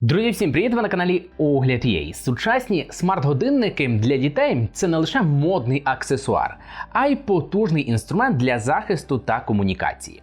Друзі, всім привіт! Ви на каналі Огляд Єй. Сучасні смарт-годинники для дітей це не лише модний аксесуар, а й потужний інструмент для захисту та комунікації.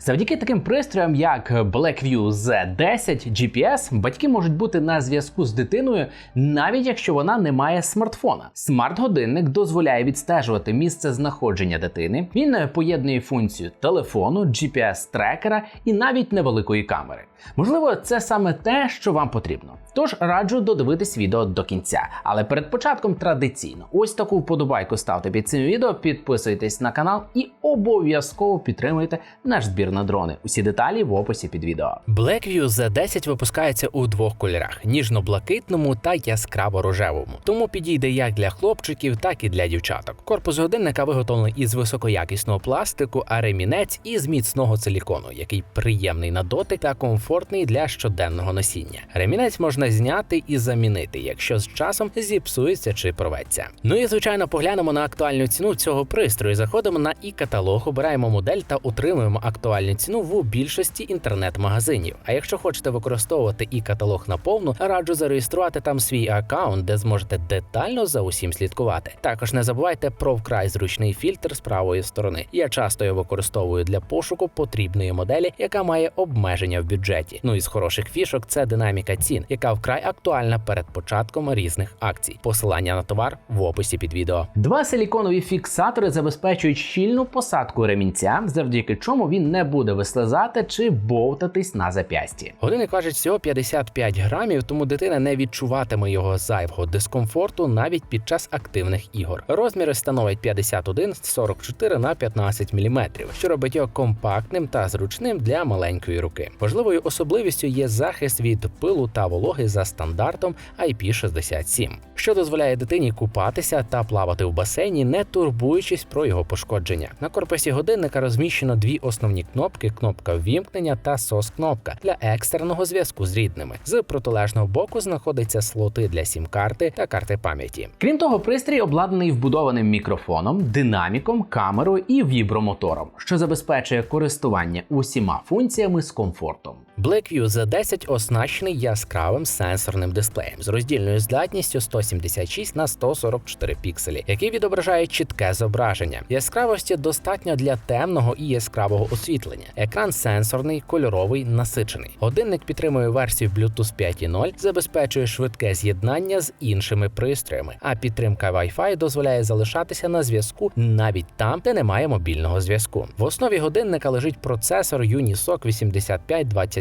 Завдяки таким пристроям, як Blackview Z10 GPS, батьки можуть бути на зв'язку з дитиною, навіть якщо вона не має смартфона. Смарт-годинник дозволяє відстежувати місце знаходження дитини. Він поєднує функцію телефону, GPS-трекера і навіть невеликої камери. Можливо, це саме те, що вам потрібно. Тож раджу додивитись відео до кінця. Але перед початком традиційно ось таку вподобайку ставте під цим відео, підписуйтесь на канал і обов'язково підтримуйте наш збір на дрони. Усі деталі в описі під відео. Blackview Z10 випускається у двох кольорах: ніжно-блакитному та яскраво-рожевому. Тому підійде як для хлопчиків, так і для дівчаток. Корпус годинника виготовлений із високоякісного пластику, а ремінець із міцного силікону, який приємний на дотик та комфортний для щоденного носіння. Ремінець можна зняти і замінити, якщо з часом зіпсується чи порветься. Ну і звичайно, поглянемо на актуальну ціну цього пристрою. Заходимо на і каталог, обираємо модель та отримуємо актуальну ціну в більшості інтернет-магазинів. А якщо хочете використовувати і каталог наповну, раджу зареєструвати там свій аккаунт, де зможете детально за усім слідкувати. Також не забувайте про вкрай зручний фільтр з правої сторони. Я часто його використовую для пошуку потрібної моделі, яка має обмеження в бюджеті. Ну і з хороших фішок це динаміка цін, яка вкрай актуальна перед початком різних акцій. Посилання на товар в описі під відео. Два силіконові фіксатори забезпечують щільну посадку ремінця, завдяки чому він не буде вислизати чи бовтатись на зап'ясті. Годинник важить всього 55 грамів, тому дитина не відчуватиме його зайвого дискомфорту навіть під час активних ігор. Розміри становить 51 44 на 15 мм, що робить його компактним та зручним для маленької руки. Важливою особливістю є захист від пилу та вологи за стандартом IP67, що дозволяє дитині купатися та плавати в басейні, не турбуючись про його пошкодження. На корпусі годинника розміщено дві основні кнопки: кнопка ввімкнення та SOS-кнопка для екстреного зв'язку з рідними. З протилежного боку знаходяться слоти для сім-карти та карти пам'яті. Крім того, пристрій обладнаний вбудованим мікрофоном, динаміком, камерою і вібромотором, що забезпечує користування усіма функціями з комфортом. Blackview Z10 оснащений яскравим сенсорним дисплеєм з роздільною здатністю 176 на 144 пікселі, який відображає чітке зображення. Яскравості достатньо для темного і яскравого освітлення. Екран сенсорний, кольоровий, насичений. Годинник підтримує версію Bluetooth 5.0, забезпечує швидке з'єднання з іншими пристроями, а підтримка Wi-Fi дозволяє залишатися на зв'язку навіть там, де немає мобільного зв'язку. В основі годинника лежить процесор Unisoc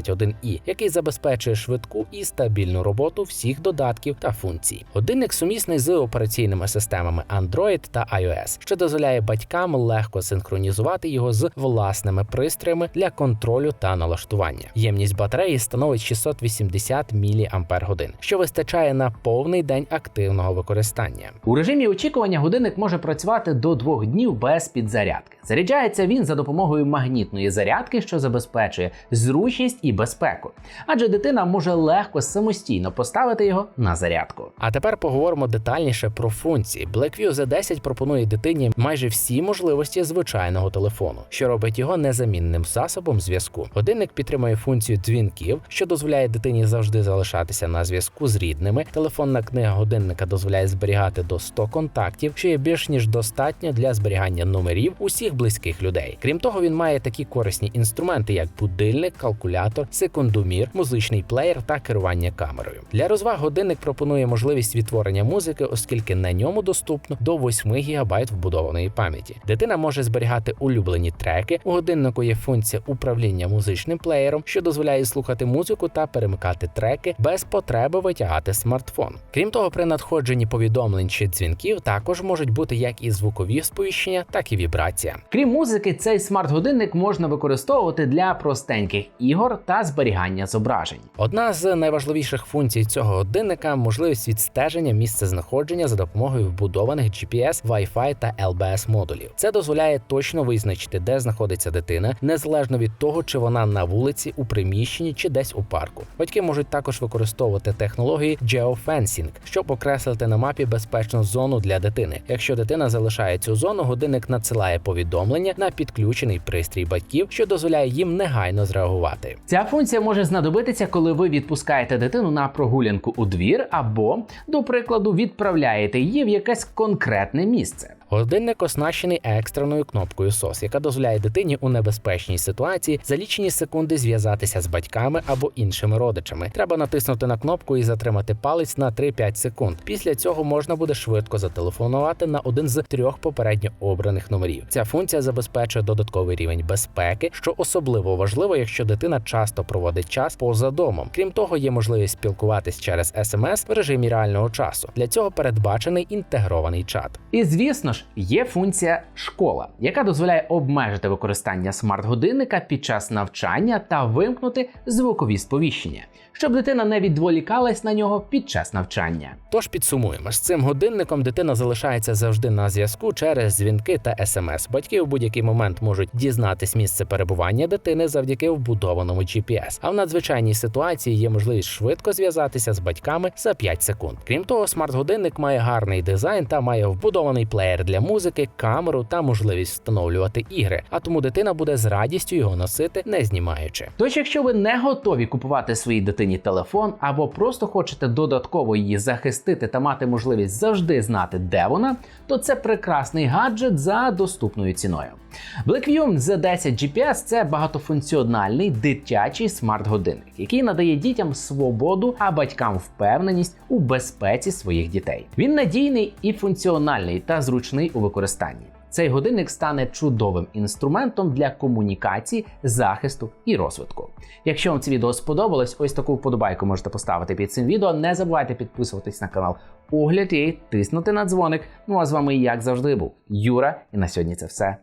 8521i, який забезпечує швидку і стабільну роботу всіх додатків та функцій. Годинник сумісний з операційними системами Android та iOS, що дозволяє батькам легко синхронізувати його з власними пристроями для контролю та налаштування. Ємність батареї становить 680 мАч, що вистачає на повний день активного використання. У режимі очікування годинник може працювати до двох днів без підзарядки. Заряджається він за допомогою магнітної зарядки, що забезпечує зручність і безпеку, адже дитина може легко самостійно поставити його на зарядку. А тепер поговоримо детальніше про функції. Blackview Z10 пропонує дитині майже всі можливості звичайного телефону, що робить його незамінним засобом зв'язку. Годинник підтримує функцію дзвінків, що дозволяє дитині завжди залишатися на зв'язку з рідними. Телефонна книга годинника дозволяє зберігати до 100 контактів, що є більш ніж достатньо для зберігання номерів усіх близьких людей. Крім того, він має такі корисні інструменти, як будильник, секундомір, музичний плеєр та керування камерою. Для розваг годинник пропонує можливість відтворення музики, оскільки на ньому доступно до 8 ГБ вбудованої пам'яті. Дитина може зберігати улюблені треки. У годиннику є функція управління музичним плеєром, що дозволяє слухати музику та перемикати треки без потреби витягати смартфон. Крім того, при надходженні повідомлень чи дзвінків також можуть бути як і звукові сповіщення, так і вібрація. Крім музики, цей смарт-годинник можна використовувати для простеньких ігор та зберігання зображень. Одна з найважливіших функцій цього годинника можливість відстеження місця знаходження за допомогою вбудованих GPS, Wi-Fi та LBS модулів. Це дозволяє точно визначити, де знаходиться дитина, незалежно від того, чи вона на вулиці, у приміщенні чи десь у парку. Батьки можуть також використовувати технології geofencing, щоб окреслити на мапі безпечну зону для дитини. Якщо дитина залишає цю зону, годинник надсилає повідомлення на підключений пристрій батьків, що дозволяє їм негайно зреагувати. Ця функція може знадобитися, коли ви відпускаєте дитину на прогулянку у двір або, до прикладу, відправляєте її в якесь конкретне місце. Годинник оснащений екстреною кнопкою SOS, яка дозволяє дитині у небезпечній ситуації за лічені секунди зв'язатися з батьками або іншими родичами. Треба натиснути на кнопку і затримати палець на 3-5 секунд. Після цього можна буде швидко зателефонувати на один з трьох попередньо обраних номерів. Ця функція забезпечує додатковий рівень безпеки, що особливо важливо, якщо дитина часто проводить час поза домом. Крім того, є можливість спілкуватись через SMS в режимі реального часу. Для цього передбачений інтегрований чат. І звісно ж, є функція школа, яка дозволяє обмежити використання смарт-годинника під час навчання та вимкнути звукові сповіщення, щоб дитина не відволікалась на нього під час навчання. Тож підсумуємо, з цим годинником дитина залишається завжди на зв'язку через дзвінки та смс. Батьки у будь-який момент можуть дізнатись місце перебування дитини завдяки вбудованому GPS. А в надзвичайній ситуації є можливість швидко зв'язатися з батьками за 5 секунд. Крім того, смарт-годинник має гарний дизайн та має вбудований плеєр для музики, камеру та можливість встановлювати ігри. А тому дитина буде з радістю його носити, не знімаючи. Тож, якщо ви не готові купувати своїй дитині телефон або просто хочете додатково її захистити та мати можливість завжди знати, де вона, то це прекрасний гаджет за доступною ціною. Blackview Z10 GPS це багатофункціональний дитячий смарт-годинник, який надає дітям свободу, а батькам впевненість у безпеці своїх дітей. Він надійний і функціональний та зручний у використанні. Цей годинник стане чудовим інструментом для комунікації, захисту і розвитку. Якщо вам це відео сподобалось, ось таку вподобайку можете поставити під цим відео. Не забувайте підписуватись на канал Огляд і тиснути на дзвоник. Ну а з вами, як завжди, був Юра, і на сьогодні це все.